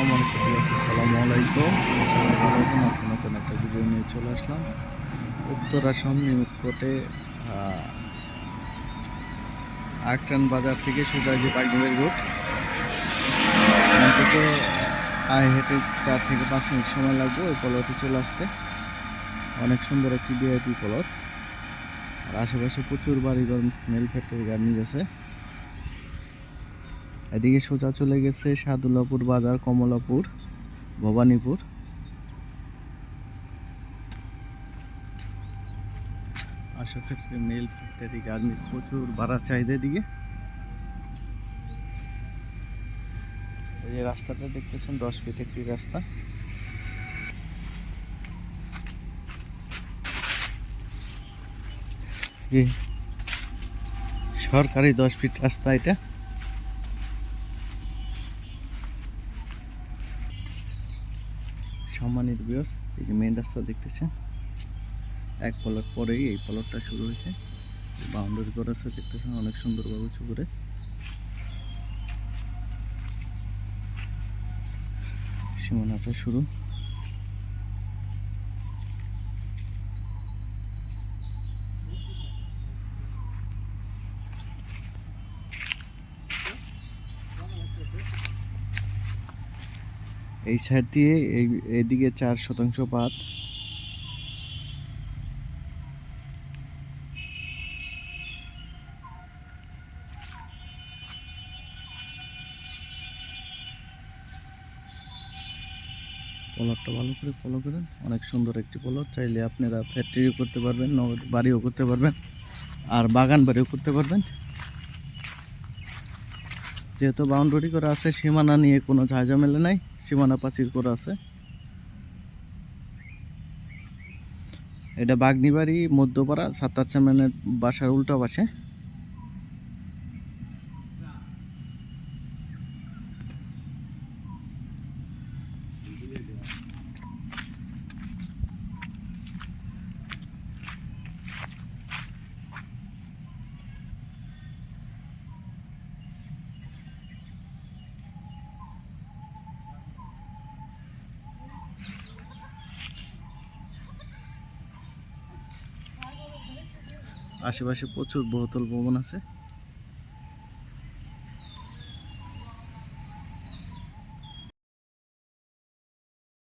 সম্মানিত আসসালামু আলাইকুম। আলাইকুম আজকে নতুন একটা ভিডিও নিয়ে চলে আসলাম। উত্তরা সমনিকটে আকটান বাজার থেকে সোজা যে পাইকবের রুট থেকে আয় হেঁটে চার থেকে পাঁচ মিনিট সময় লাগবে। ওই পলটে চলে আসতে। অনেক সুন্দর একটি ভিআইপি পলট আর আশেপাশে প্রচুর বাড়িঘর মেল ফ্যাক্টরি গার্মেন্টস আছে এদিকে সোজা চলে গেছে সাদুল্লাপুর বাজার, কমলাপুর, ভবানীপুর। আশা ফ্যাক্টরি মেল ফ্যাক্টরি গার্মেন্টস প্রচুর বাড়ার চাহিদা এদিকে। এই যে রাস্তাটা দেখতেছেন দশ ফিট একটি রাস্তা। সরকারি দশ ফিট রাস্তা এটা। সম্মানিত বিয়স এই যে মেন রাস্তা দেখতেছেন, এক পলট পরেই এই পলটটা শুরু হয়েছে। বাউন্ডারি করা আছে দেখতেছেন, অনেক সুন্দরভাবে উঁচু করে। সীমানাটা শুরু। এই সাইড দিয়ে এই এইদিকে চার শতাংশ পাত। পলটটা ভালো করে ফলো করেন। অনেক সুন্দর একটি পলট চাইলে আপনারা ফ্যাক্টরিও করতে পারবেন, নগদ বাড়িও করতে পারবেন, আর বাগান বাড়িও করতে পারবেন। যেহেতু বাউন্ডারি করা আছে, সীমানা নিয়ে কোনো ঝাঁঝামেলা নাই। সীমানা প্রাচীর করা আছে। এটা বাগনিবাড়ি মধ্যপাড়া সাতার চেয়ারম্যানের বাসার উল্টা পাশে। আশেপাশে প্রচুর বহুতল ভবন আছে।